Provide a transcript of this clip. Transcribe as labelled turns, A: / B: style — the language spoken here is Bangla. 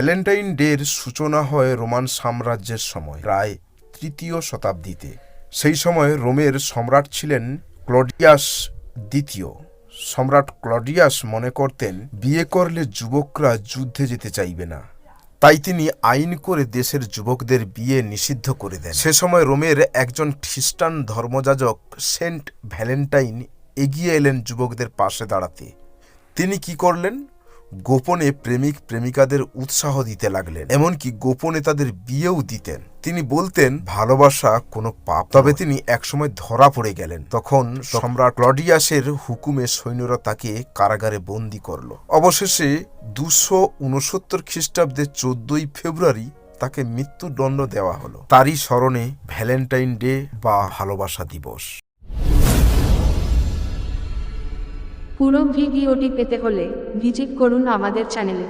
A: ভ্যালেন্টাইন ডের সূচনা হয় রোমান সাম্রাজ্যের সময়, প্রায় তৃতীয় শতাব্দীতে। সেই সময় রোমের সম্রাট ছিলেন ক্লডিয়াস দ্বিতীয়। সম্রাট ক্লডিয়াস মনে করতেন, বিয়ে করলে যুবকরা যুদ্ধে যেতে চাইবে না। তাই তিনি আইন করে দেশের যুবকদের বিয়ে নিষিদ্ধ করে দেন। সে সময় রোমের একজন খ্রিস্টান ধর্মযাজক সেন্ট ভ্যালেন্টাইন এগিয়ে এলেন যুবকদের পাশে দাঁড়াতে। তিনি কি করলেন? গোপনে প্রেমিক প্রেমিকাদের উৎসাহ দিতে লাগলেন, এমনকি গোপনে তাদের বিয়েও দিতেন। তিনি বলতেন, ভালোবাসা কোনো পাপ তবে তিনি একসময় ধরা পড়ে গেলেন। তখন সম্রাট ক্লডিয়াসের হুকুমে সৈন্যরা তাকে কারাগারে বন্দি করল। অবশেষে দুশো উনসত্তর খ্রিস্টাব্দের চোদ্দই ফেব্রুয়ারি তাকে মৃত্যুদণ্ড দেওয়া হলো। তারই স্মরণে ভ্যালেন্টাইন ডে বা ভালোবাসা দিবস।
B: পুরো ভিডিওটি পেতে হলে ভিজিট করুন আমাদের চ্যানেলে।